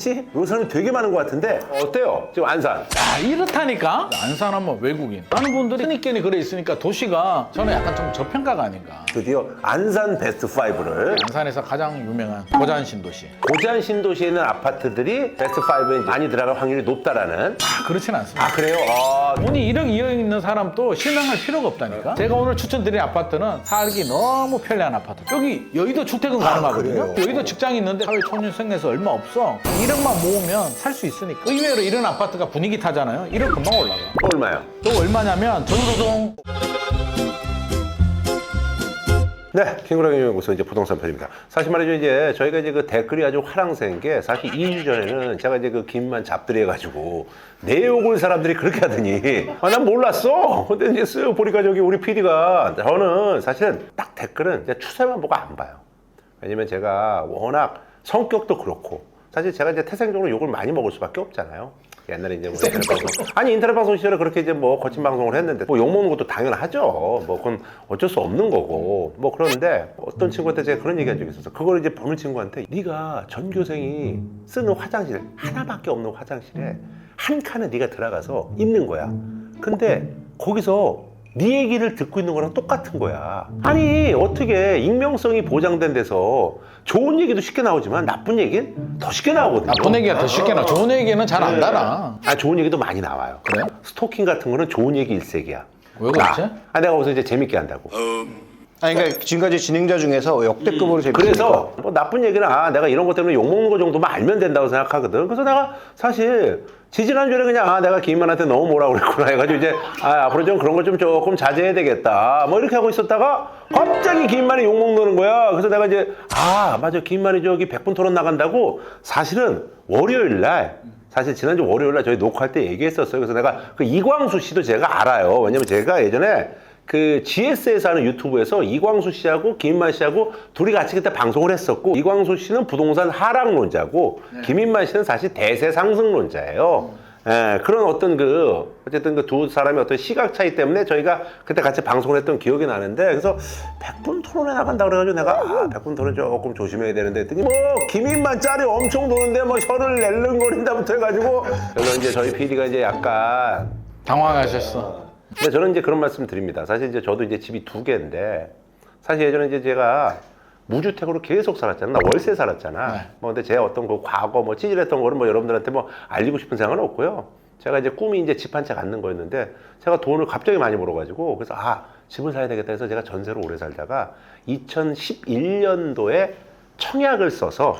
사람인지 이 사람이 되게 많은 것 같은데 어때요? 지금 안산. 아, 이렇다니까? 안산하면 외국인. 많은 분들이 흔히끼니 그래 있으니까 도시가 저는 약간 좀 저평가가 아닌가. 드디어 안산 베스트 5를 안산에서 가장 유명한 고잔 신도시. 고잔 신도시에 있는 아파트들이 베스트 5에 많이 들어갈 확률이 높다라는. 아, 그렇진 않습니다. 아 그래요? 아, 돈이 1억, 2억 있는 사람도 실망할 필요가 없다니까. 제가 오늘 추천드린 아파트는 살기 너무 편리한 아파트. 여기 여의도 주택은 가능하거든요. 그래요? 여의도 직장이 있는데 사회 초년생에서 얼마 없어. 1억만 모으면 살 수 있으니까. 의외로 이런 아파트가 분위기 타잖아요. 1억 금방 올라가. 얼마요? 또 얼마냐면 전도동 네, 킹그랑의 연구소 이제 부동산 편입니다. 사실 말이죠, 이제 저희가 이제 그 댓글이 아주 화랑새인 게 사실 2주 전에는 제가 이제 그 김만 잡들이 해가지고 내 욕을 사람들이 그렇게 하더니 아, 난 몰랐어. 근데 이제 쓱 보니까 저기 우리 PD가 저는 사실은 딱 댓글은 이제 추세만 보고 안 봐요. 왜냐면 제가 워낙 성격도 그렇고 사실 제가 이제 태생적으로 욕을 많이 먹을 수밖에 없잖아요. 옛날에 이제 뭐 인터넷 방송 아니 인터넷 방송 시절에 그렇게 이제 뭐 거친 방송을 했는데 뭐 욕 먹는 것도 당연하죠. 뭐 그건 어쩔 수 없는 거고 뭐 그런데 어떤 친구한테 제가 그런 얘기한 적이 있었어. 그걸 이제 보는 친구한테 네가 전교생이 쓰는 화장실 하나밖에 없는 화장실에 한 칸에 네가 들어가서 입는 거야. 근데 거기서 네 얘기를 듣고 있는 거랑 똑같은 거야. 아니 어떻게 익명성이 보장된 데서 좋은 얘기도 쉽게 나오지만 나쁜 얘기는 더 쉽게 나오거든요. 나쁜 얘기가 더 쉽게 나. 좋은 얘기는 잘 안 달아. 아 좋은 얘기도 많이 나와요. 그래요? 스토킹 같은 거는 좋은 얘기 일색이야. 왜 그렇지? 아, 아, 내가 거기서 이제 재밌게 한다고. 아니 그러니까 지금까지 진행자 중에서 역대급으로 재밌으니까 그래서 뭐 나쁜 얘기는 아 내가 이런 것 때문에 욕 먹는 거 정도만 알면 된다고 생각하거든. 그래서 내가 사실 지지난주에 그냥 아 내가 김만한테 너무 뭐라 그랬구나 해가지고 이제 아 앞으로 좀 그런 거좀 조금 자제해야 되겠다. 뭐 이렇게 하고 있었다가 갑자기 김만이 욕 먹는 거야. 그래서 내가 이제 아 맞아 김만이 저기 100분 토론 나간다고 사실은 월요일 날 사실 지난주 월요일 날 저희 녹화할 때 얘기했었어요. 그래서 내가 그 이광수 씨도 제가 알아요. 왜냐면 제가 예전에 그 GS에서 하는 유튜브에서 이광수 씨하고 김인만 씨하고 둘이 같이 그때 방송을 했었고 이광수 씨는 부동산 하락론자고 김인만 씨는 사실 대세 상승론자예요. 예, 그런 어떤 그 어쨌든 그 두 사람의 어떤 시각 차이 때문에 저희가 그때 같이 방송을 했던 기억이 나는데 그래서 100분 토론에 나간다 그래가지고 내가 아 100분 토론 조금 조심해야 되는데 했더니 뭐 김인만 짤이 엄청 도는데 뭐 혀를 낼름거린다부터 해가지고 그래서 이제 저희 PD가 이제 약간 당황하셨어. 근데 저는 이제 그런 말씀 드립니다. 사실 이제 저도 이제 집이 두 개인데 사실 예전에 이제 제가 무주택으로 계속 살았잖아. 나 월세 살았잖아. 네. 뭐 근데 제 어떤 그 과거 뭐 찌질했던 거는 뭐 여러분들한테 뭐 알리고 싶은 생각은 없고요. 제가 이제 꿈이 이제 집 한 채 갖는 거였는데 제가 돈을 갑자기 많이 벌어가지고 그래서 아 집을 사야 되겠다 해서 제가 전세로 오래 살다가 2011년도에 청약을 써서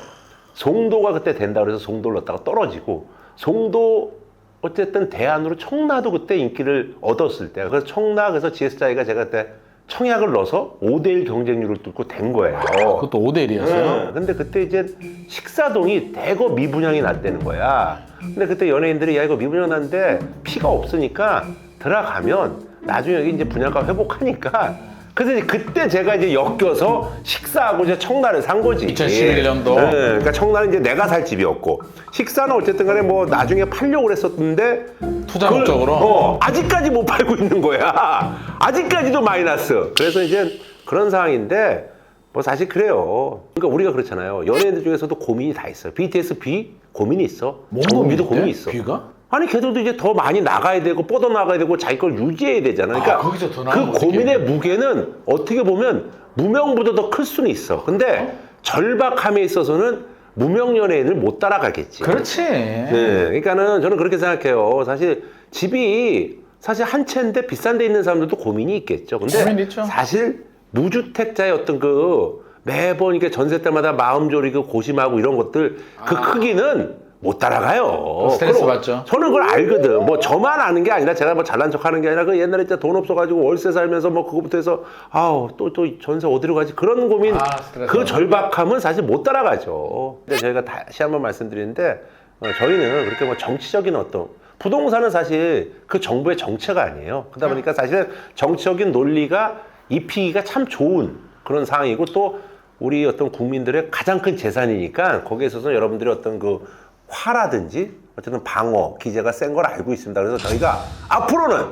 송도가 그때 된다 그래서 송도를 넣었다가 떨어지고 송도 어쨌든 대안으로 청라도 그때 인기를 얻었을 때 그래서 청라 그래서 GS자이가 제가 그때 청약을 넣어서 5대1 경쟁률을 뚫고 된 거예요. 그것도 5대1이었어요. 응. 근데 그때 이제 식사동이 대거 미분양이 났다는 거야. 근데 그때 연예인들이 야 이거 미분양 났는데 피가 없으니까 들어가면 나중에 여기 이제 분양가 회복하니까 그래서 이제 그때 제가 이제 엮여서 식사하고 이제 청라를 산 거지. 2011 년도. 네, 그러니까 청라는 이제 내가 살 집이었고 식사는 어쨌든 간에 뭐 나중에 팔려고 그랬었는데 투자 그걸, 목적으로? 어, 아직까지 못 팔고 있는 거야. 아직까지도 마이너스. 그래서 이제 그런 상황인데 뭐 사실 그래요. 그러니까 우리가 그렇잖아요. 연예인들 중에서도 고민이 다 있어요. BTS B 고민이 있어. 고민인데? 고민이 있어. B가? 아니 걔들도 이제 더 많이 나가야 되고 뻗어 나가야 되고 자기 걸 유지해야 되잖아. 그러니까 아, 거기서 더 나가면 그 어떡해. 고민의 무게는 어떻게 보면 무명보다 더 클 수는 있어. 근데 절박함에 있어서는 무명 연예인을 못 따라가겠지. 그렇지. 네, 그러니까는 저는 그렇게 생각해요. 사실 집이 사실 한 채인데 비싼 데 있는 사람들도 고민이 있겠죠. 근데 고민 있죠. 사실 무주택자의 어떤 그 매번 이게 전세 때마다 마음 졸이고 고심하고 이런 것들 그 크기는 못 따라가요. 아. 스트레스 받죠. 저는 그걸 알거든. 뭐 저만 아는 게 아니라 제가 뭐 잘난 척 하는 게 아니라 그 옛날에 진짜 돈 없어가지고 월세 살면서 뭐 그거부터 해서 아우 또 또 전세 어디로 가지 그런 고민 아, 스트레스 그. 절박함은 사실 못 따라가죠. 근데 저희가 다시 한번 말씀드리는데 어, 저희는 그렇게 뭐 정치적인 어떤 부동산은 사실 그 정부의 정체가 아니에요. 그러다 보니까 사실은 정치적인 논리가 입히기가 참 좋은 그런 상황이고 또 우리 어떤 국민들의 가장 큰 재산이니까 거기에 있어서 여러분들이 어떤 그 화라든지 어쨌든 방어 기제가 센 걸 알고 있습니다. 그래서 저희가 앞으로는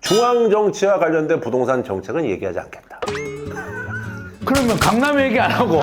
중앙 정치와 관련된 부동산 정책은 얘기하지 않겠다. 그러면 강남 얘기 안 하고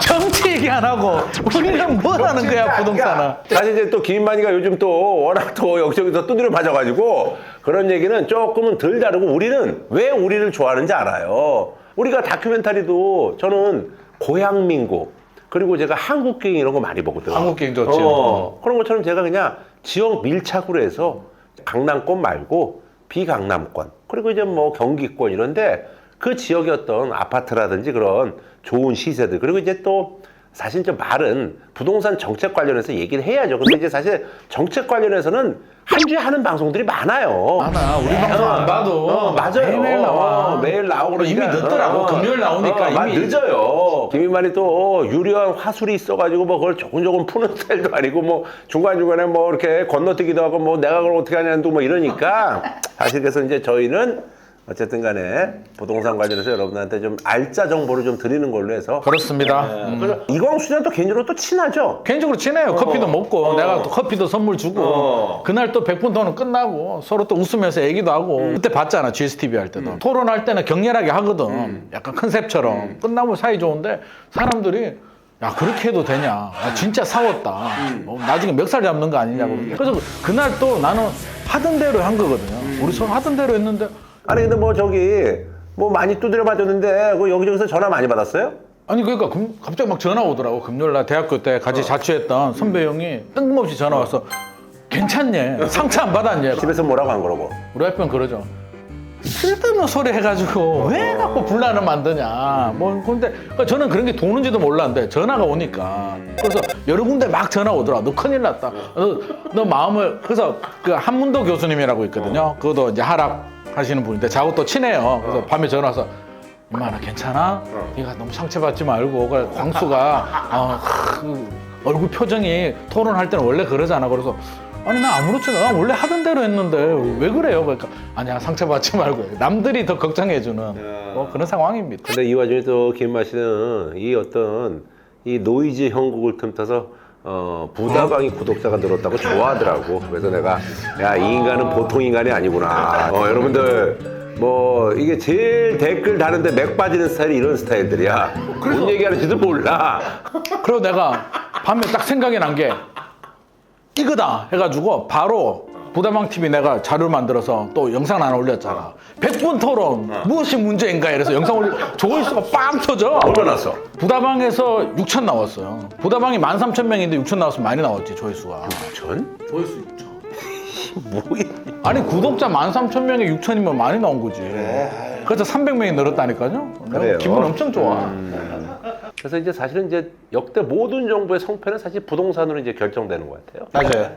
정치 얘기 안 하고 우리는 뭘 하는 거야 부동산은? 사실 이제 또 김만이가 요즘 또 워낙 또 여기저기서 두드려 맞아가지고 그런 얘기는 조금은 덜 다르고 우리는 왜 우리를 좋아하는지 알아요. 우리가 다큐멘터리도 저는 고향민국 그리고 제가 한국갱 이런 거 많이 보거든요. 한국갱 좋죠. 어, 그런 것처럼 제가 그냥 지역 밀착으로 해서 강남권 말고 비강남권 그리고 이제 뭐 경기권 이런데 그 지역의 어떤 아파트라든지 그런 좋은 시세들 그리고 이제 또 사실 좀 말은 부동산 정책 관련해서 얘기를 해야죠. 근데 이제 사실 정책 관련해서는 한 주에 하는 방송들이 많아요. 많아. 우리 방송 안 봐도 어, 맞아요. 매일 나와. 어, 매일 나오고 또 이미 그러니까. 늦더라고. 금요일 나오니까 막 이미. 늦어요. 김인만이 또 유려한 화술이 있어가지고 뭐 그걸 조금 조금 푸는 스타일도 아니고 뭐 중간 중간에 뭐 이렇게 건너뛰기도 하고 뭐 내가 그걸 어떻게 하냐는 뭐 이러니까 사실 그래서 이제 저희는 어쨌든 간에 부동산 관련해서 여러분한테 좀 알짜 정보를 좀 드리는 걸로 해서 그렇습니다. 네. 그래서 이광수 씨랑 또 개인적으로 또 친하죠? 개인적으로 친해요. 커피도 먹고 어. 내가 또 커피도 선물 주고 어. 그날 또 100분 토론 끝나고 서로 또 웃으면서 얘기도 하고 음. 그때 봤잖아 GSTV 할 때도 토론할 때는 격렬하게 하거든. 음. 약간 컨셉처럼 끝나고 사이 좋은데 사람들이 야 그렇게 해도 되냐? 아, 진짜 싸웠다. 음. 뭐 나중에 멱살 잡는 거 아니냐고. 그래서 그날 또 나는 하던 대로 한 거거든요. 음. 우리 서로 하던 대로 했는데 아니 근데 뭐 저기 뭐 많이 두드려 맞았는데 그 여기저기서 전화 많이 받았어요? 아니 그러니까 금- 갑자기 막 전화 오더라고 금요일 날 대학교 때 어. 같이 자취했던 선배 형이 뜬금없이 전화 와서 괜찮냐 상처 안 받았냐 집에서 뭐라고 한 거라고? 우리 와이프는 그러죠. 쓸데없는 소리 해가지고 왜 자꾸 분란을 만드냐. 뭐 근데 그러니까 저는 그런 게 도는지도 몰랐는데 전화가 오니까. 그래서 여러 군데 막 전화 오더라. 너 큰일 났다. 너, 너 마음을 그래서 그 한문도 교수님이라고 있거든요. 그것도 이제 하락 하시는 분인데 저하고 또 친해요. 그래서 밤에 전화 와서 엄마 나 괜찮아? 네가 너무 상처받지 말고. 그래, 광수가 어, 그 얼굴 표정이 토론할 때는 원래 그러잖아. 그래서 아니 나 아무렇지도 않아 원래 하던 대로 했는데 왜 그래요? 그러니까 아니야 상처받지 말고. 남들이 더 걱정해주는 뭐 그런 상황입니다. 근데 이 와중에 또 김마 씨는 이 어떤 이 노이즈 형국을 틈타서 어, 부다방이 구독자가 늘었다고 좋아하더라고. 그래서 내가 야 이 인간은 보통 인간이 아니구나. 어, 여러분들 뭐 이게 제일 댓글 다는데 맥 빠지는 스타일이 이런 스타일들이야. 뭔 얘기하는지도 몰라. 그리고 내가 밤에 딱 생각이 난 게 이거다 해가지고 바로 부다방 TV 내가 자료를 만들어서 또 영상 하나 올렸잖아 100분 토론 무엇이 문제인가 이래서 영상 올리 조회수가 빵 터져 얼마 났어? 부다방에서 6천 나왔어요. 부다방이 13,000명인데 6천 나왔으면 많이 나왔지, 조회수가. 전? 조회수 6천. 뭐야? 아니, 구독자 13,000명에 6천이면 많이 나온 거지. 그래서 300명이 늘었다니까요. 내가 그래요? 기분 엄청 좋아. 그래서 이제 사실은 이제 역대 모든 정부의 성패는 사실 부동산으로 이제 결정되는 것 같아요. 맞아요.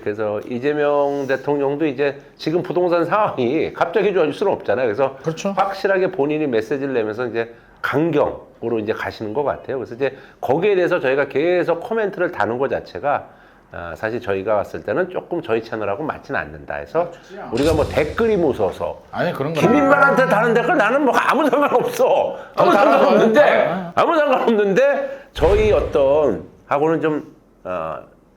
그래서 이재명 대통령도 이제 지금 부동산 상황이 갑자기 좋아질 수는 없잖아요. 그래서 그렇죠. 확실하게 본인이 메시지를 내면서 이제 강경으로 이제 가시는 것 같아요. 그래서 이제 거기에 대해서 저희가 계속 코멘트를 다는 것 자체가 아, 사실 저희가 왔을 때는 조금 저희 채널하고 맞지는 않는다 해서 우리가 뭐 댓글이 무서워서 아니, 그런 거. 김인만한테 다른 댓글 나는 뭐 아무 상관없어. 아무 상관없는데 아무 상관없는데 저희 어떤 하고는 좀 어,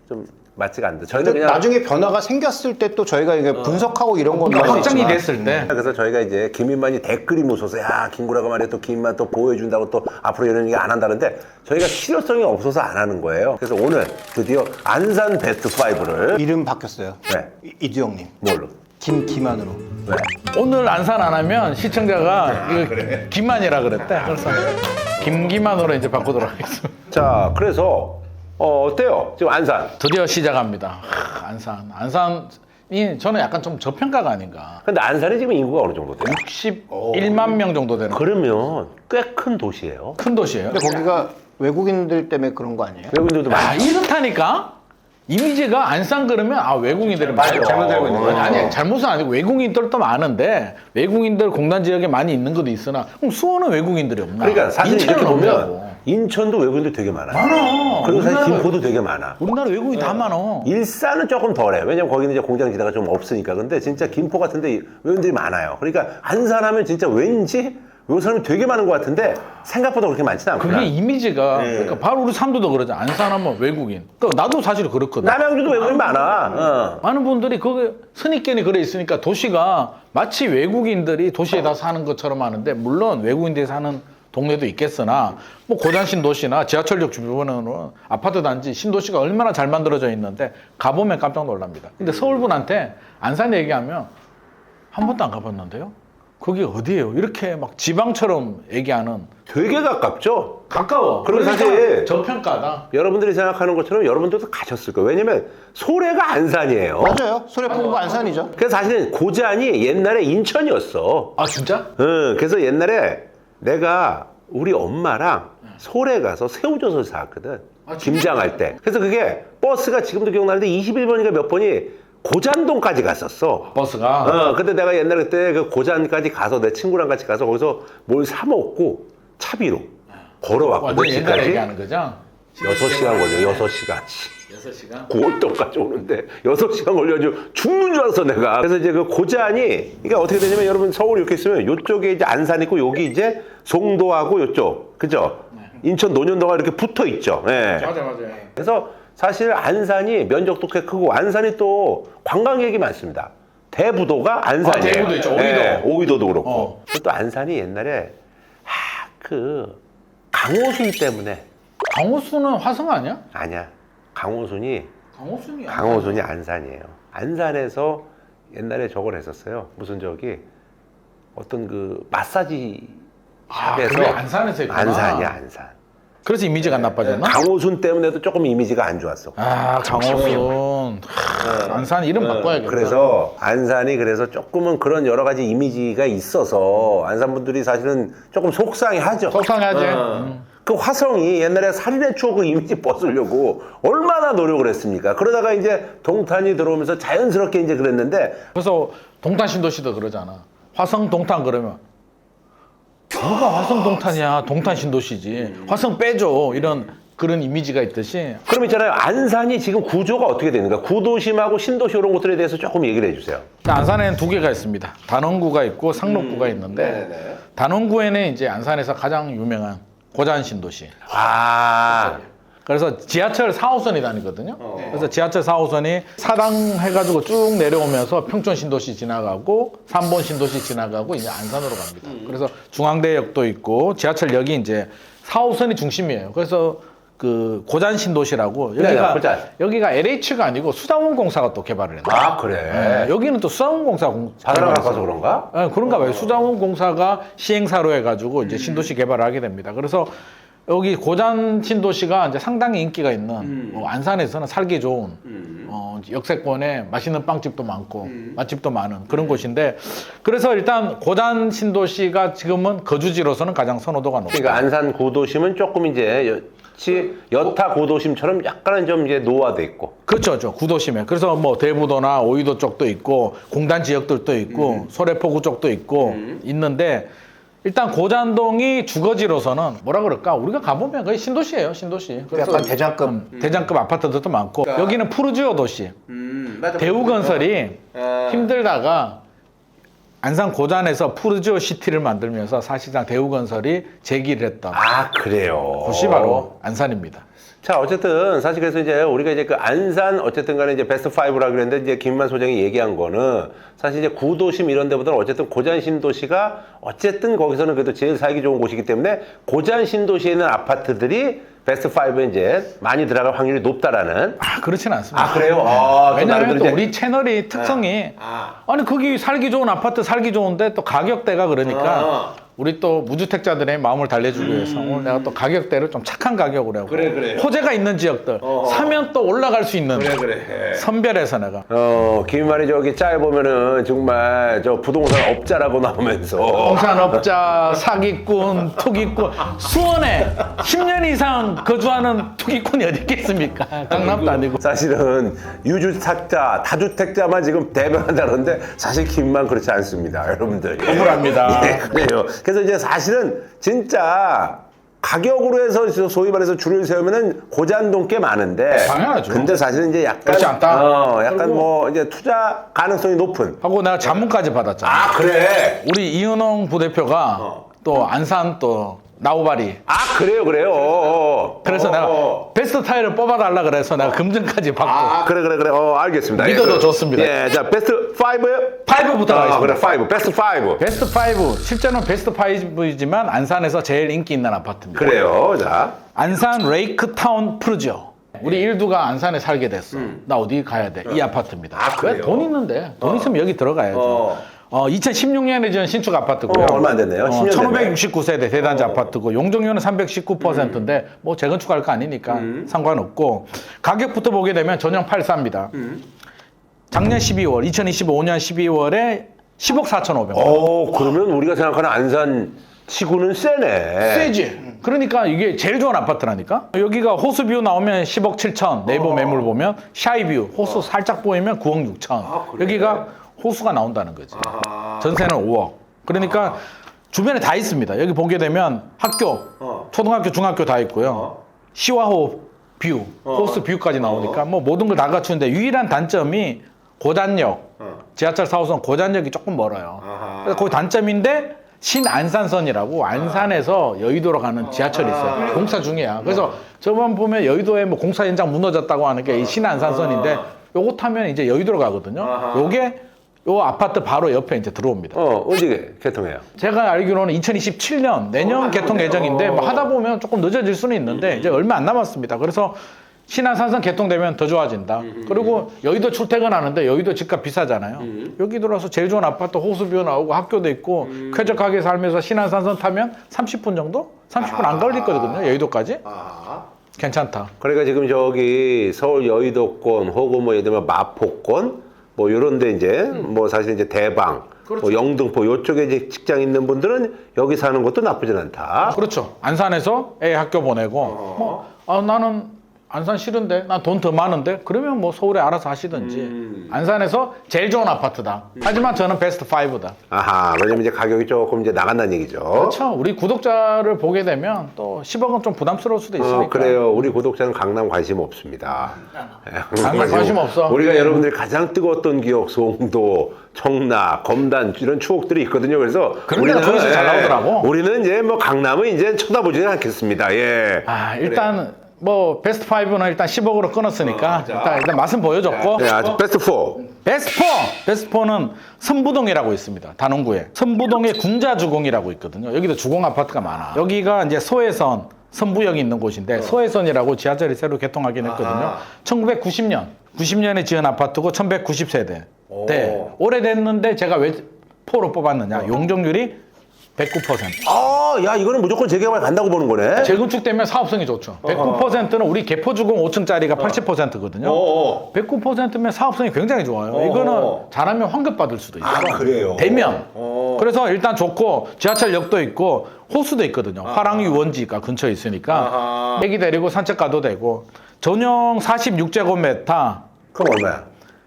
좀 맞지가 않는다. 저희는 근데 그냥 나중에 변화가 생겼을 때 또 저희가 이게 분석하고 이런 건 그러니까 확장이 있지만 됐을 때. 그래서 저희가 이제 김인만이 댓글이 무서워서 야 김구라가 말이야 또 김인만 또 보호해준다고 또 앞으로 이런 얘기 안 한다는데 저희가 실효성이 없어서 안 하는 거예요. 그래서 오늘 드디어 안산 베스트 5를 이름 바뀌었어요. 네 이- 이두영님. 뭘로? 김기만으로. 네. 오늘 안산 안 하면 시청자가 이거 김만이라 그랬대. 그래서 김기만으로 이제 바꾸도록 하겠습니다. 자 그래서 어, 어때요? 지금 안산. 드디어 시작합니다. 하, 안산. 안산이 저는 약간 좀 저평가가 아닌가. 근데 안산이 지금 인구가 어느 정도 돼요? 61만 명 정도 되는 그러면 꽤 큰 도시예요. 큰 도시예요. 근데 거기가 외국인들 때문에 그런 거 아니에요? 외국인들도 아, 많이. 이렇다니까? 이미지가 안산 그러면 아 외국인들이 많아요. 잘못 알고 있는 거예요. 아니, 잘못은 아니고 외국인들 도 많은데 외국인들 공단 지역에 많이 있는 것도 있으나 그럼 수원은 외국인들이 없나? 그러니까 사실 인천은 이렇게 보면 없냐고. 인천도 외국인들 되게 많아요. 많아. 그리고 사실 우리나라- 김포도 되게 많아. 우리나라 외국인 다 많아. 일산은 조금 덜해. 왜냐면 거기는 이제 공장 지대가 좀 없으니까. 근데 진짜 김포 같은데 외국인들이 많아요. 그러니까 안산하면 진짜 왠지 외국 사람이 되게 많은 것 같은데 생각보다 그렇게 많지는 않구나. 그게 이미지가 네. 그러니까 바로 우리 삼도도 그러죠. 안산하면 외국인. 그러니까 나도 사실 그렇거든. 남양주도 외국인 많아. 어. 많은 분들이 그 선입견이 그래 있으니까 도시가 마치 외국인들이 도시에 다 사는 것처럼 하는데 물론 외국인들이 사는 동네도 있겠으나 뭐 고잔 신도시나 지하철역 주변에는 아파트 단지 신도시가 얼마나 잘 만들어져 있는데 가보면 깜짝 놀랍니다. 근데 서울분한테 안산 얘기하면 한 번도 안 가봤는데요. 거기 어디예요? 이렇게 막 지방처럼 얘기하는 되게 가깝죠? 가까워. 그리고 그러니까 사실- 저평가다. 여러분들이 생각하는 것처럼 여러분들도 가셨을 거예요. 왜냐면 소래가 안산이에요. 맞아요. 소래포구가 안산이죠. 그래서 사실은 고잔이 옛날에 인천이었어. 아 진짜? 응, 그래서 옛날에 내가 우리 엄마랑 소래 가서 새우젓을 사왔거든. 아, 진짜? 김장할 때. 그래서 그게 버스가 지금도 기억나는데 21번인가 몇 번이 고잔동까지 갔었어. 버스가 어, 근데 내가 옛날에 그때 그 고잔까지 가서 내 친구랑 같이 가서 거기서 뭘 사 먹고 차비로. 완전 옛날 집까지. 얘기하는 거죠? 6시간 걸려, 6시간. 6시간? 고월동까지 오는데 6시간 걸려가지고 죽는 줄 알았어 내가 그래서 이제 그 고잔이 그러니까 어떻게 되냐면 여러분 서울 이렇게 있으면 요쪽에 이제 안산 있고 여기 이제 송도하고 요쪽 그죠 인천 논현도가 이렇게 붙어 있죠 예. 맞아 맞아. 그래서 사실 안산이 면적도 꽤 크고 안산이 또 관광객이 많습니다 대부도가 안산이에요 아, 대부도 있죠. 오이도. 예, 오이도도 그렇고 어. 또 안산이 옛날에 아, 그 강호순 때문에 강호수는 화성 아니야? 아니야 강호순이 강호순이 강호순이 안산이에요. 안산에서 옛날에 저걸 했었어요. 무슨 저기 어떤 그 마사지 아, 샵에서 안산에서 했구나. 안산이야 안산. 그래서 이미지가 나빠졌나? 강호순 때문에도 조금 이미지가 안 좋았어. 아 강호순 하, 안산 이름 바꿔야겠다. 그래서 안산이 그래서 조금은 그런 여러 가지 이미지가 있어서 안산 분들이 사실은 조금 속상해하죠. 속상하지. 어. 음. 그 화성이 옛날에 살인의 추억 그 이미지 벗으려고 얼마나 노력을 했습니까? 그러다가 이제 동탄이 들어오면서 자연스럽게 이제 그랬는데 그래서 동탄 신도시도 그러잖아. 화성 동탄 그러면 뭐가 화성 동탄이야? 동탄 신도시지. 화성 빼줘 이런 그런 이미지가 있듯이 그럼 있잖아요. 안산이 지금 구조가 어떻게 되는가? 구도심하고 신도시 이런 것들에 대해서 조금 얘기를 해주세요. 안산에는 두 개가 있습니다. 단원구가 있고 상록구가 있는데 단원구에는 이제 안산에서 가장 유명한 고잔 신도시. 아, 그래서 지하철 4호선이 다니거든요. 그래서 지하철 4호선이 사당 해가지고 쭉 내려오면서 평촌 신도시 지나가고 삼본 신도시 지나가고 이제 안산으로 갑니다. 그래서 중앙대역도 있고 지하철역이 이제 4호선이 중심이에요. 그래서 그 고잔 신도시라고 네, 네, 여기가 고잔. 여기가 LH가 아니고 수자원공사가 또 개발을 했어요. 아 그래. 네, 여기는 또 수자원공사 공 바다랑 개발해서 가까워서 그런가? 네, 그런가 봐요. 수자원공사가 시행사로 해가지고 이제 신도시 개발을 하게 됩니다. 그래서 여기 고잔 신도시가 이제 상당히 인기가 있는 어, 안산에서는 살기 좋은 어, 역세권에 맛있는 빵집도 많고 맛집도 많은 그런 곳인데 그래서 일단 고잔 신도시가 지금은 거주지로서는 가장 선호도가 높다. 그러니까 안산 구도심은 조금 이제 여 치 여타 구도심처럼 약간은 좀 이제 노화돼 있고. 그렇죠, 그렇죠. 구도심에. 그래서 뭐 대부도나 오이도 쪽도 있고 공단 지역들도 있고 소래포구 쪽도 있고 있는데 일단 고잔동이 주거지로서는 뭐라 그럴까? 우리가 가보면 거의 신도시예요, 신도시. 그래서 약간 대장급. 음, 대장급 아파트들도 많고 여기는 푸르지오 도시. 대우건설이 힘들다가 안산 고잔에서 푸르지오 시티를 만들면서 사실상 대우건설이 제기를 했던 아 그래요. 곳이 바로 안산입니다. 자 어쨌든 사실 그래서 이제 우리가 이제 그 안산 어쨌든 간에 이제 베스트 5라 그랬는데 이제 김만 소장이 얘기한 거는 사실 이제 구도심 이런 데보다는 어쨌든 고잔 신 도시가 어쨌든 거기서는 그래도 제일 살기 좋은 곳이기 때문에 고잔 신 도시에 있는 아파트들이 베스트 5에 이제 많이 들어갈 확률이 높다라는 아 그렇지는 않습니다. 아 그래요? 아, 또 왜냐하면 또 이제- 우리 채널이 특성이 아. 아니 거기 살기 좋은 아파트 살기 좋은데 또 가격대가 그러니까 아. 우리 또 무주택자들의 마음을 달래주기 위해서 오늘 내가 또 가격대를 좀 착한 가격으로 하고 그래, 그래. 호재가 있는 지역들 사면 또 올라갈 수 있는 그래. 선별해서 내가 어, 김만이 저기 짤 보면은 정말 저 부동산 업자라고 나오면서 공산업자, 사기꾼, 투기꾼 수원에 10년 이상 거주하는 투기꾼이 어디 있겠습니까? 강남도 아니고 사실은 유주택자, 다주택자만 지금 대변한다는데 사실 김만 그렇지 않습니다, 여러분들. 예. 억울합니다. 예, 그래요. 그래서 이제 사실은 진짜 가격으로 해서 소위 말해서 줄을 세우면은 고잔동 꽤 많은데. 당연하죠. 근데 사실은 이제 약간 그렇지 않다. 어, 약간 뭐 이제 투자 가능성이 높은. 하고 내가 자문까지 받았잖아. 아 그래. 우리 이은홍 부대표가 또 안산 또 나우바리. 아 그래요 그래요. 어. 그래서 어, 내가 어. 베스트 타일을 뽑아달라 그래서 내가 금전까지 받고 아 그래 그래 그래. 어 알겠습니다. 믿어도 예, 좋습니다. 예, 자 베스트 5요. 5부터 아 가겠습니다. 그래 5 베스트 5. 베스트 5 실제로는 베스트 5이지만 안산에서 제일 인기 있는 아파트입니다. 그래요. 자. 안산 레이크타운 프루지오. 우리 일두가 안산에 살게 됐어. 나 어디 가야 돼? 이 아파트입니다. 음. 아, 그래요? 왜? 돈 있는데 돈 있으면 여기 들어가야죠. 어. 어. 2016년에 지은 신축 아파트고요. 어, 얼마 안 됐네요. 10년 됐네. 1569세대 대단지 아파트고 용적률은 319%인데 뭐 재건축할 거 아니니까 음. 상관없고 가격부터 보게 되면 전용 84입니다. 음. 작년 12월, 2025년 12월에 10억 4,500만 원. 어 그러면 우리가 생각하는 안산 치고는 세네. 세지. 그러니까 이게 제일 좋은 아파트라니까. 여기가 호수뷰 나오면 10억 7천. 네이버 매물 보면 샤이뷰 호수 살짝 보이면 9억 6천. 여기가 호수가 나온다는 거지. 전세는 5억. 그러니까 주변에 다 있습니다. 여기 보게 되면 학교, 초등학교, 중학교 다 있고요. 시와호 뷰, 호수 뷰까지 나오니까 뭐 모든 걸 다 갖추는데 유일한 단점이 고단역, 지하철 4호선 고단역이 조금 멀어요. 그래서 거기 단점인데 신안산선이라고 안산에서 여의도로 가는 지하철이 있어요. 공사 중이야. 그래서 저번 보면 여의도에 뭐 공사 현장 무너졌다고 하는 게 이 신안산선인데 요거 타면 이제 여의도로 가거든요. 요게 요 아파트 바로 옆에 이제 들어옵니다. 어 언제 개통해요? 제가 알기로는 2027년 내년 개통 예정인데 뭐 하다 보면 조금 늦어질 수는 있는데 이제 얼마 안 남았습니다. 그래서 신안산선 개통되면 더 좋아진다. 그리고 여의도 출퇴근하는데 여의도 집값 비싸잖아요. 여기 들어와서 제일 좋은 아파트 호수뷰 나오고 학교도 있고 쾌적하게 살면서 신안산선 타면 30분 정도? 30분 안 걸릴 거거든요. 여의도까지. 괜찮다. 그러니까 지금 저기 서울 여의도권 혹은 뭐 예를 들면 마포권 뭐 요런데 이제 뭐 사실 이제 대방 뭐 영등포 요쪽에 이제 직장 있는 분들은 여기 사는 것도 나쁘진 않다. 그렇죠. 안산에서 애 학교 보내고 뭐 아, 나는 안산 싫은데 난 돈 더 많은데 그러면 뭐 서울에 알아서 하시든지 안산에서 제일 좋은 아파트다. 하지만 저는 베스트 5다. 아하, 왜냐면 이제 가격이 조금 이제 나간다는 얘기죠. 그렇죠. 우리 구독자를 보게 되면 또 10억은 좀 부담스러울 수도 있으니까. 어, 그래요. 우리 구독자는 강남 관심 없습니다. 예, 강남 관심 없어. 우리가 여러분들이 가장 뜨거웠던 기억, 송도, 청라, 검단 이런 추억들이 있거든요. 그래서 그런 데가 조회수 잘 나오더라고. 우리는 이제 뭐 강남은 이제 쳐다보지는 않겠습니다. 예. 아, 일단 뭐 베스트 5는 일단 10억으로 끊었으니까 일단, 일단 맛은 보여줬고 네, 아주 베스트 4. 베스트 4! 베스트 4는 선부동이라고 있습니다. 단원구에. 선부동에 군자주공이라고 있거든요. 여기도 주공 아파트가 많아. 여기가 이제 소해선, 선부역이 있는 곳인데 소해선이라고 지하철이 새로 개통하긴 했거든요. 1990년. 90년에 지은 아파트고 1190세대. 네. 오래됐는데 제가 왜 4로 뽑았느냐. 용적률이 109%. 아, 야, 이거는 무조건 재개발 간다고 보는 거네. 재건축 되면 사업성이 좋죠. 109%는 우리 개포주공 5층짜리가 80%거든요. 어. 109%면 사업성이 굉장히 좋아요. 이거는 잘하면 환급 받을 수도 있어. 아, 그래요? 대면. 어. 그래서 일단 좋고 지하철역도 있고 호수도 있거든요. 화랑이 원지가 근처에 있으니까 아하. 애기 데리고 산책 가도 되고 전용 46제곱미터 그럼 얼마야?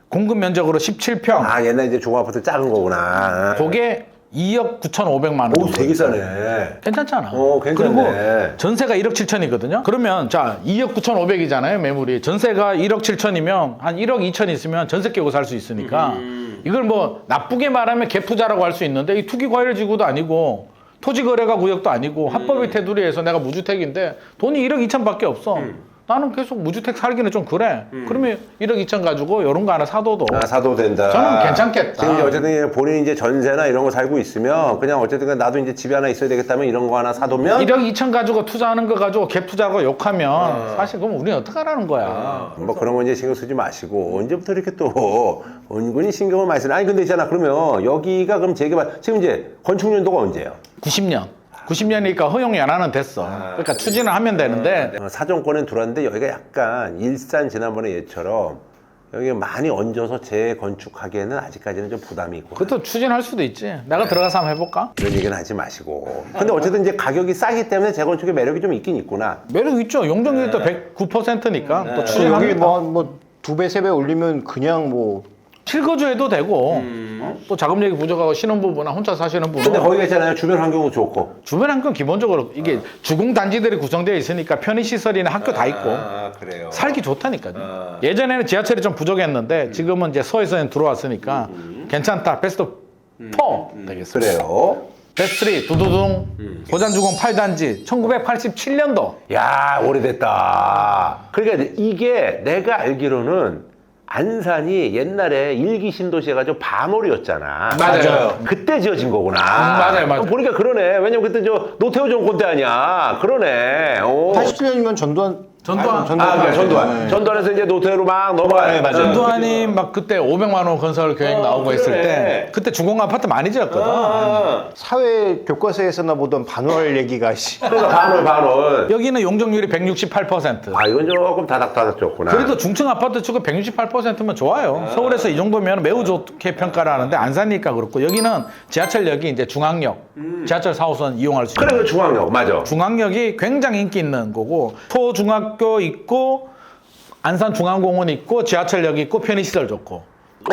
공급 면적으로 17평. 아, 옛날 이제 중앙아파트 작은 거구나. 그게 2억 9,500만 원. 오, 되게. 싸네. 괜찮잖아. 어, 괜찮네. 그리고 전세가 1억 7천이거든요. 그러면 자 2억 9,500이잖아요 매물이. 전세가 1억 7천이면 한 1억 2천 있으면 전세 깨고 살 수 있으니까 이걸 뭐 나쁘게 말하면 갭 투자라고 할 수 있는데 이 투기 과열 지구도 아니고 토지 거래가 구역도 아니고 합법의 테두리에서 내가 무주택인데 돈이 1억 2천밖에 없어. 나는 계속 무주택 살기는 좀 그래. 그러면 1억 2천 가지고 이런 거 하나 사둬도 아, 사도 된다. 저는 괜찮겠다. 지금 어쨌든 본인이 이제 전세나 이런 거 살고 있으면 그냥 어쨌든 간에 나도 이제 집에 하나 있어야 되겠다면 이런 거 하나 사두면 1억 2천 가지고 투자하는 거 가지고 갭 투자하고 욕하면 사실 그럼 우리는 어떡하라는 거야. 뭐 그런 거 이제 신경 쓰지 마시고 언제부터 이렇게 또 은근히 신경을 많이 쓰나? 아니 근데 있잖아 그러면 여기가 그럼 재개발 지금 이제 건축 연도가 언제예요? 90년. 90년이니까 허용 연한은 됐어. 그러니까 추진을 하면 되는데 어, 사정권은 들어왔는데 여기가 약간 일산 지난번에 얘처럼 여기 많이 얹어서 재건축하기에는 아직까지는 좀 부담이 있고. 그것도 추진할 수도 있지. 내가 들어가서 한번 해볼까? 그런 얘기는 하지 마시고. 근데 어쨌든 이제 가격이 싸기 때문에 재건축의 매력이 좀 있긴 있구나. 매력 있죠. 용적률이 또 109%니까. 또 여기 추진하면 뭐뭐두 배 세 배 올리면 그냥 뭐 실거주해도 되고 어? 또 자금력이 부족하고 신혼부부나 혼자 사시는 근데 분은 거기가 있잖아요. 주변 환경도 좋고. 주변 환경 기본적으로 이게 주공 단지들이 구성되어 있으니까 편의 시설이나 학교 다 있고. 아 그래요. 살기 좋다니까요. 예전에는 지하철이 좀 부족했는데 지금은 이제 서해선에 들어왔으니까 괜찮다. 베스트 4 되겠습니다. 그래요. 베스트리 두두둥 고잔주공 8단지 1987년도. 야 오래됐다. 그러니까 이게 내가 알기로는 안산이 옛날에 일기 신도시 해가지고 반월이었잖아. 맞아요. 그때 지어진 거구나. 음, 맞아요, 맞아요. 보니까 그러네. 왜냐면 그때 저 노태우 정권 때 아니야. 그러네. 오. 87년이면 전두환 전두환. 아, 그래, 전두환. 네. 전두환에서 이제 노태우로 막 넘어가요. 네, 맞아요. 전두환이 막 그때 500만 원 건설 계획 어, 나오고 했을 그래. 때 그때 주공 아파트 많이 지었거든. 아, 사회 교과서에서나 보던 반월 얘기가 씨. 그래서 반월, 반월. 여기는 용적률이 168%. 아, 이건 조금 다닥다닥 줬구나. 그래도 중층 아파트 치고 168%면 좋아요. 서울에서 이 정도면 매우 좋게 평가를 하는데 안산이니까 그렇고 여기는 지하철역이 이제 중앙역, 지하철 4호선 이용할 수 있는 그래, 그 중앙역, 맞아. 중앙역이 굉장히 인기 있는 거고 소중학 교 있고 안산 중앙공원 있고 지하철역 있고 편의시설 좋고.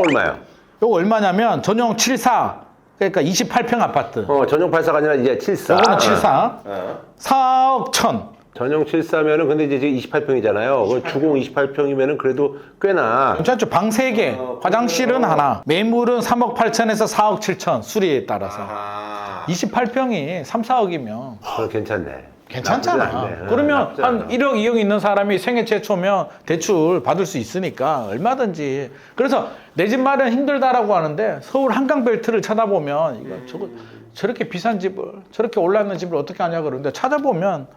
얼마야? 요거 얼마냐면 전용 74 그러니까 28평 아파트. 어, 전용 84가 아니라 이제 74. 요거는 74 어. 4억 천. 전용 74면은 근데 이제 지금 28평이잖아요. 그 주공 28평이면은 그래도 꽤나. 괜찮죠? 방 3개. 화장실은 하나. 매물은 3억 8천에서 4억 7천 수리에 따라서. 아, 28평이 3, 4억이면. 그건 괜찮네. 괜찮잖아. 않네. 어, 그러면 나쁘지 한 않아. 1억, 2억 있는 사람이 생애 최초면 대출 받을 수 있으니까 얼마든지. 그래서 내 집 마련 힘들다라고 하는데 서울 한강 벨트를 찾아보면 이거 저거 저렇게 비싼 집을 저렇게 올라있는 집을 어떻게 하냐 그러는데 찾아보면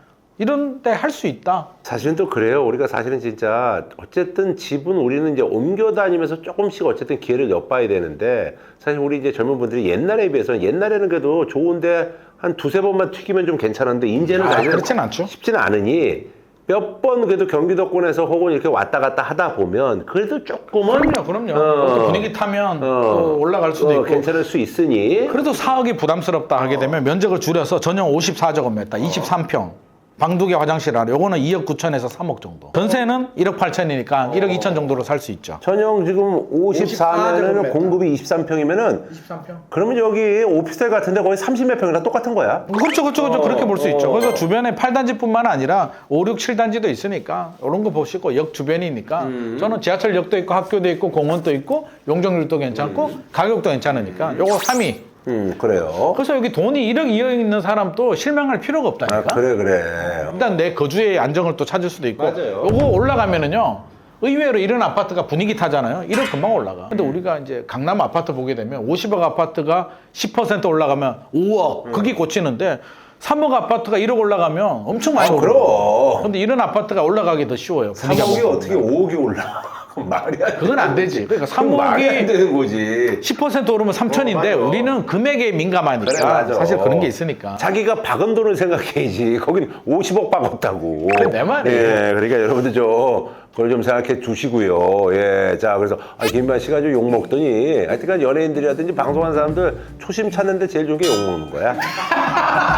이런 데할수 있다. 사실은 또 그래요. 우리가 사실은 진짜 어쨌든 집은 우리는 이제 옮겨 다니면서 조금씩 어쨌든 기회를 엿봐야 되는데 사실 우리 이제 젊은 분들이 옛날에 비해서는 옛날에는 그래도 좋은데 한 두세 번만 튀기면 좀 괜찮았는데 이제는 아, 사실 그렇진 않죠. 쉽지는 않으니 몇 번 그래도 경기도권에서 혹은 이렇게 왔다 갔다 하다 보면 그래도 조금은 그럼요, 그럼요. 어. 분위기 타면 어. 또 올라갈 수도 어, 있고. 괜찮을 수 있으니 그래도 4억이 부담스럽다 하게 되면 면적을 줄여서 전용 54제곱미터, 23평. 방두개 화장실 하나. 요거는 2억 9천에서 3억 정도. 전세는 1억 8천이니까 1억 2천 정도로 살 수 있죠. 전용 지금 54면은 공급이 23평이면은 23평? 그러면 여기 오피스텔 같은데 거의 30몇 평이랑 똑같은 거야. 그렇죠, 그렇죠, 그렇죠. 어, 그렇게 볼수 어. 있죠. 그래서 주변에 8단지뿐만 아니라 5, 6, 7단지도 있으니까 이런 거 보시고 역 주변이니까 음. 저는 지하철역도 있고 학교도 있고 공원도 있고 용적률도 괜찮고 가격도 괜찮으니까 요거 3위. 음 그래요. 그래서 여기 돈이 1억, 2억 있는 사람도 실망할 필요가 아 없다니까. 그래 그래. 일단 내 거주의 안정을 또 찾을 수도 있고 맞아요. 요거 올라가면은요 의외로 이런 아파트가 분위기 타잖아요 1억 금방 올라가 근데 우리가 이제 강남 아파트 보게 되면 50억 아파트가 10% 올라가면 5억 그게 고치는데 3억 아파트가 1억 올라가면 엄청 많이 아, 오르고 그럼. 근데 이런 아파트가 올라가기 더 쉬워요 분위기가 3억이 뭐. 어떻게 5억이 올라? 말이 안 돼. 그건 안 되지 그러니까 그건 말이 안 3억이 되는 거지. 10% 오르면 3천인데 어, 맞아. 우리는 금액에 민감하니까 그래, 맞아. 사실 그런 게 있으니까 자기가 박은 돈을 생각해야지. 거긴 50억 박았다고. 그래, 내 말이에요. 예, 그러니까 여러분들 저 그걸 좀 생각해 주시고요. 예, 자 그래서 아, 김만 씨가 좀 욕 먹더니 하여튼간 연예인들이라든지 방송하는 사람들 초심 찾는데 제일 좋은 게 욕 먹는 거야.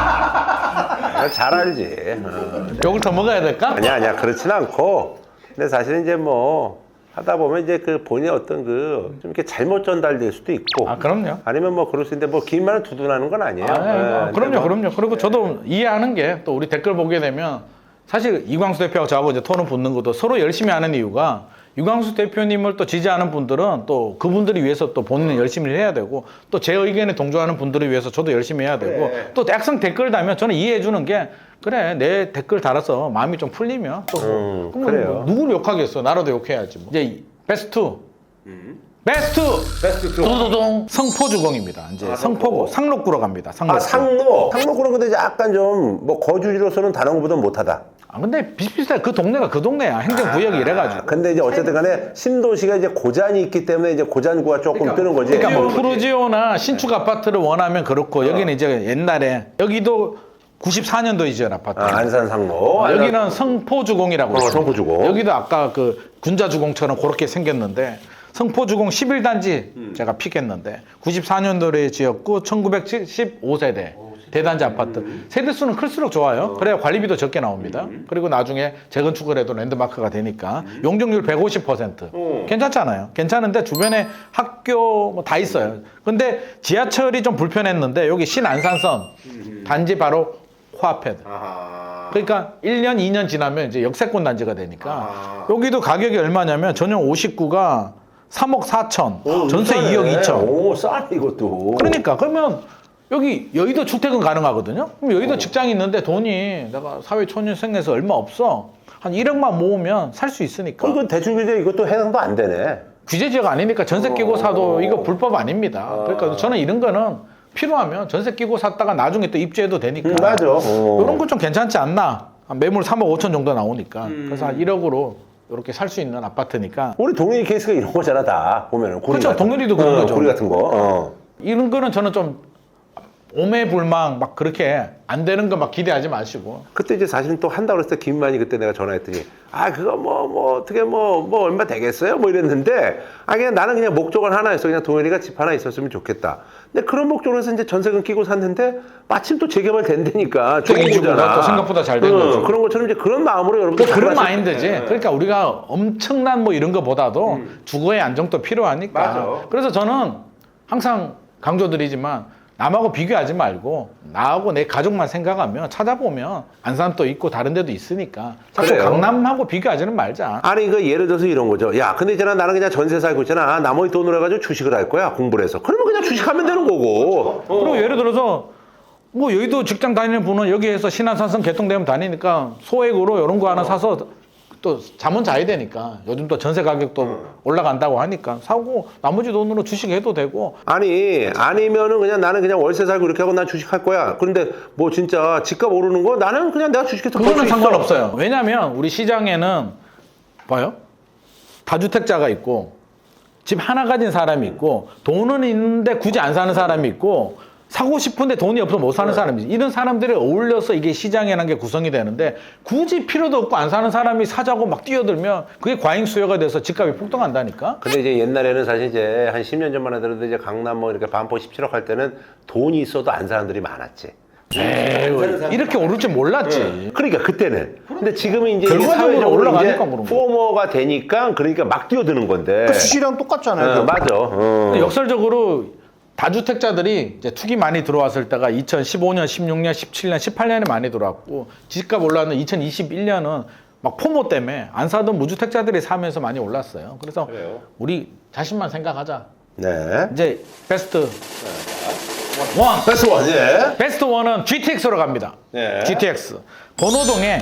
아, 잘 알지. 어. 욕을 더 먹어야 될까? 아니야, 아니야. 그렇진 않고. 근데 사실은 이제 뭐 하다 보면 이제 그 본인의 어떤 그 좀 이렇게 잘못 전달될 수도 있고. 아 그럼요 아니면 뭐 그럴 수 있는데 뭐 긴말을 두둔하는 건 아니에요. 아, 네, 예, 뭐, 근데 그럼요, 뭐 그럼요. 그리고 저도 이해하는 게 또 우리 댓글 보게 되면 사실 이광수 대표하고 저하고 이제 토론 붙는 것도 서로 열심히 하는 이유가 유광수 대표님을 또 지지하는 분들은 또 그분들이 위해서 또 본인은 열심히 해야 되고 또 제 의견에 동조하는 분들을 위해서 저도 열심히 해야 되고 그래. 또 악성 댓글 달면 저는 이해해 주는 게 그래 내 댓글 달아서 마음이 좀 풀리면 또 뭐, 음, 그럼 그래요. 뭐 누구를 욕하겠어 나라도 욕해야지 뭐. 이제 베스트 베스트 베스트 투. 두두둥 성포주공입니다 이제 아, 성포구 성포. 상록구로 갑니다 상록구 아 상로. 상로구는 근데 약간 좀 뭐 거주지로서는 다른 것보다 못하다. 아 근데 비슷비슷해. 그 동네가 그 동네야. 행정구역이 이래가지고. 근데 이제 어쨌든 간에 신도시가 이제 고잔이 있기 때문에 이제 고잔구가 조금 뜨는 거지. 그러니까 뭐 프루지오나 신축 아파트를 원하면 그렇고 여기는 이제 옛날에 여기도 94년도 이전 아파트. 아, 안산 상로. 여기는 성포주공이라고 어, 있어요. 성포주공. 여기도 아까 그 군자주공처럼 그렇게 생겼는데 성포주공 11단지 제가 픽했는데 94년도에 지었고 1975세대 대단지 아파트 세대 수는 클수록 좋아요. 그래야 관리비도 적게 나옵니다. 그리고 나중에 재건축을 해도 랜드마크가 되니까 용적률 150% 괜찮잖아요. 괜찮은데 주변에 학교 뭐 다 있어요. 근데 지하철이 좀 불편했는데 여기 신안산선 단지 바로 코앞에. 그러니까 1년, 2년 지나면 이제 역세권 단지가 되니까 아. 여기도 가격이 얼마냐면 전용 59가 3억 4천, 전세 2억 2천. 오, 싸네 이것도. 그러니까 그러면 여기 여의도 출퇴근 가능하거든요. 그럼 여의도 직장이 있는데 돈이 내가 사회 초년생에서 얼마 없어. 한 1억만 모으면 살 수 있으니까. 어, 이거 대출 규제 이것도 해당도 안 되네. 규제 지역 아니니까 전세 끼고 사도 이거 불법 아닙니다. 그러니까 저는 이런 거는 필요하면 전세 끼고 샀다가 나중에 또 입주해도 되니까. 음, 맞아. 어. 이런 거 좀 괜찮지 않나? 한 매물 3억 5천 정도 나오니까. 그래서 한 1억으로 이렇게 살 수 있는 아파트니까. 우리 동일이 케이스가 이런 거잖아 다 보면은. 고리 그렇죠. 같은 거. 그런 어, 거죠. 고리 같은 거. 어. 이런 거는 저는 좀 오매불망 막 그렇게 안 되는 거 막 기대하지 마시고. 그때 이제 사실은 또 한다고 그랬을 때 김만이 그때 내가 전화했더니 아 그거 뭐뭐 어떻게 뭐뭐 얼마 되겠어요 뭐 이랬는데 아 그냥 나는 그냥 목적은 하나였어 그냥 동현이가 집 하나 있었으면 좋겠다 근데 그런 목적으로 해서 이제 전세금 끼고 샀는데 마침 또 재개발 된다니까 좋은 거잖아 또 생각보다 잘된 어, 거죠. 그런 것처럼 이제 그런 마음으로 여러분들 뭐 그런 잘 마인드지. 그러니까 우리가 엄청난 뭐 이런 거보다도 주거의 안정도 필요하니까. 맞아. 그래서 저는 항상 강조드리지만 남하고 비교하지 말고 나하고 내 가족만 생각하면 찾아보면 안산도 있고 다른 데도 있으니까 자꾸 그래요. 강남하고 비교하지는 말자. 아니 그 예를 들어서 이런 거죠. 야, 근데 있잖아 나는 그냥 전세 살고 있잖아. 아, 나머지 돈으로 해가지고 주식을 할 거야 공부를 해서. 그러면 그냥 주식하면 되는 거고. 그리고 예를 들어서 뭐 여의도 직장 다니는 분은 여기에서 신한산성 개통되면 다니니까 소액으로 이런 거 하나 사서 또 잠은 자야 되니까 요즘 또 전세 가격도 올라간다고 하니까 사고 나머지 돈으로 주식 해도 되고 아니 아니면은 그냥 나는 그냥 월세 살고 이렇게 하고 난 주식할 거야. 그런데 뭐 진짜 집값 오르는 거 나는 그냥 내가 주식해서 벌 그거는 수 있어. 상관없어요. 왜냐하면 우리 시장에는 봐요 다주택자가 있고 집 하나 가진 사람이 있고 돈은 있는데 굳이 안 사는 사람이 있고 사고 싶은데 돈이 없어 못 사는 사람이 이런 사람들이 어울려서 이게 시장이라는 게 구성이 되는데 굳이 필요도 없고 안 사는 사람이 사자고 막 뛰어들면 그게 과잉 수요가 돼서 집값이 폭등한다니까. 근데 이제 옛날에는 사실 이제 한 10년 전만 하더라도 이제 강남 뭐 이렇게 반포 17억 할 때는 돈이 있어도 안 사는 사람들이 많았지. 에이, 이렇게 오를 줄 몰랐지. 그러니까 그때는. 근데 지금은 이제 결과적으로 사회적으로 올라가니까 이제. 포머가 되니까 그러니까 막 뛰어드는 건데. 그 수시랑 똑같잖아요. 어, 맞아. 어. 역설적으로 다주택자들이 이제 투기 많이 들어왔을 때가 2015년, 16년, 17년, 18년에 많이 들어왔고 집값 올라는 2021년은 막 포모 때문에 안 사던 무주택자들이 사면서 많이 올랐어요. 그래서 그래요? 우리 자신만 생각하자. 네. 이제 베스트 원. 패스 원, 예. 베스트 원은 GTX로 갑니다. 네. GTX. 번호동에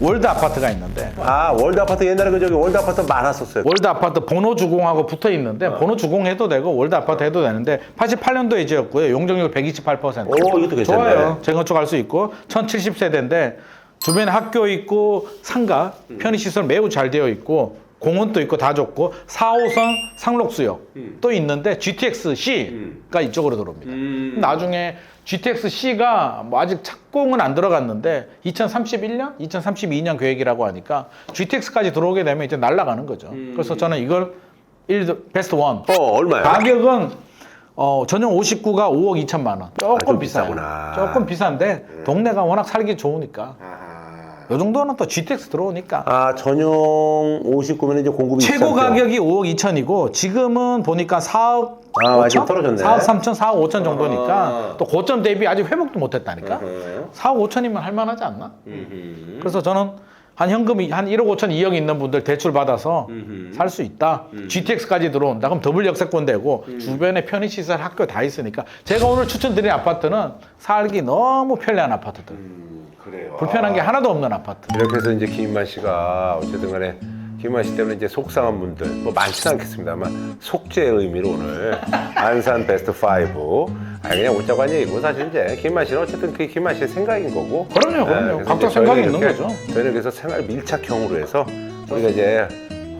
월드 아파트가 있는데 아, 월드 아파트 옛날에 그 저기 월드 아파트 많았었어요. 월드 아파트 번호 주공하고 붙어 있는데 번호 주공 해도 되고 월드 아파트 해도 되는데 88년도에 지었고요. 용적률 128%. 오, 이것도 괜찮네. 좋아요. 재건축할 수 있고 1070세대인데 주변에 학교 있고 상가, 편의시설 매우 잘 되어 있고 공원도 있고 다 좋고 4호선 상록수역 또 있는데 GTX C가 이쪽으로 들어옵니다. 나중에 GTX C가 뭐 아직 착공은 안 들어갔는데 2031년, 2032년 계획이라고 하니까 GTX까지 들어오게 되면 이제 날아가는 거죠. 그래서 저는 이걸 일 베스트 원. 어, 얼마야? 가격은 어, 전용 59가 5억 2천만 원. 조금 아, 좀 비싸요. 비싸구나. 조금 비싼데 동네가 워낙 살기 좋으니까. 요 정도는 또 GTX 들어오니까. 아, 전용 59면 이제 공급이 최고 비싼 가격이 5억 2천이고 지금은 보니까 4억 아, 완전 5천? 떨어졌네. 4억 3천, 4억 5천 정도니까 아. 또 고점 대비 아직 회복도 못 했다니까. 음. 4억 5천이면 할 만하지 않나? 그래서 저는 한 현금이 한 1억 5천, 2억 있는 분들 대출 받아서 살수 있다. GTX까지 들어온다. 그럼 더블 역세권 되고 주변에 편의시설 학교 다 있으니까 제가 오늘 추천드린 아파트는 살기 너무 편리한 아파트들. 그래요. 불편한 게 하나도 없는 아파트. 이렇게 해서 이제 김인만 씨가 어쨌든 간에 김인만 씨 때문에 이제 속상한 분들 뭐 많지는 않겠습니다만 속죄의 의미로 오늘 안산 베스트 5 아니 그냥 웃자고 한 얘기고 사실 이제 김인만 씨는 어쨌든 그게 김인만 씨의 생각인 거고 그럼요, 그럼요. 그래서 각자 이제 생각이 있는 거죠. 저희는 그래서 생활 밀착형으로 해서 우리가 이제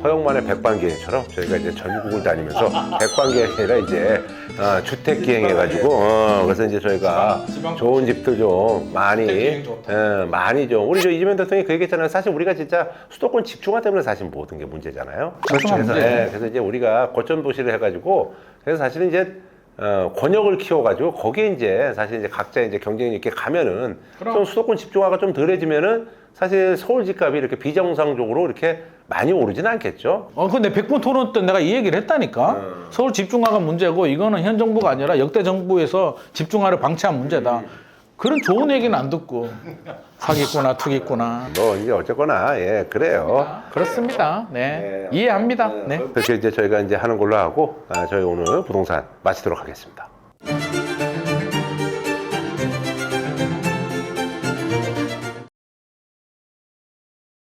허영만의 백반기행처럼 저희가 이제 전국을 다니면서 백반기행이 아니라 이제 어, 주택기행 해가지고 어, 그래서 이제 저희가 지방 좋은 집들 좀 많이 주택기행 좋다. 예, 많이 좀 우리 저 이재명 대통령이 그 얘기했잖아요. 사실 우리가 진짜 수도권 집중화 때문에 사실 모든 게 문제잖아요. 집중화 그래서, 문제. 예, 그래서 이제 우리가 거점 도시를 해가지고 그래서 사실은 이제 어, 권역을 키워가지고 거기에 이제 사실 이제 각자 이제 경쟁이 있게 가면은 그럼. 좀 수도권 집중화가 좀 덜해지면은 사실 서울 집값이 이렇게 비정상적으로 이렇게 많이 오르진 않겠죠. 어, 근데 백분 토론 때 내가 이 얘기를 했다니까. 서울 집중화가 문제고 이거는 현 정부가 아니라 역대 정부에서 집중화를 방치한 문제다. 그런 좋은 얘기는 안 듣고 사기꾼아 투기꾼아. 뭐 이제 어쨌거나 예 그래요. 그렇습니다. 네. 이해합니다. 네. 그렇게 이제 저희가 이제 하는 걸로 하고 아, 저희 오늘 부동산 마치도록 하겠습니다.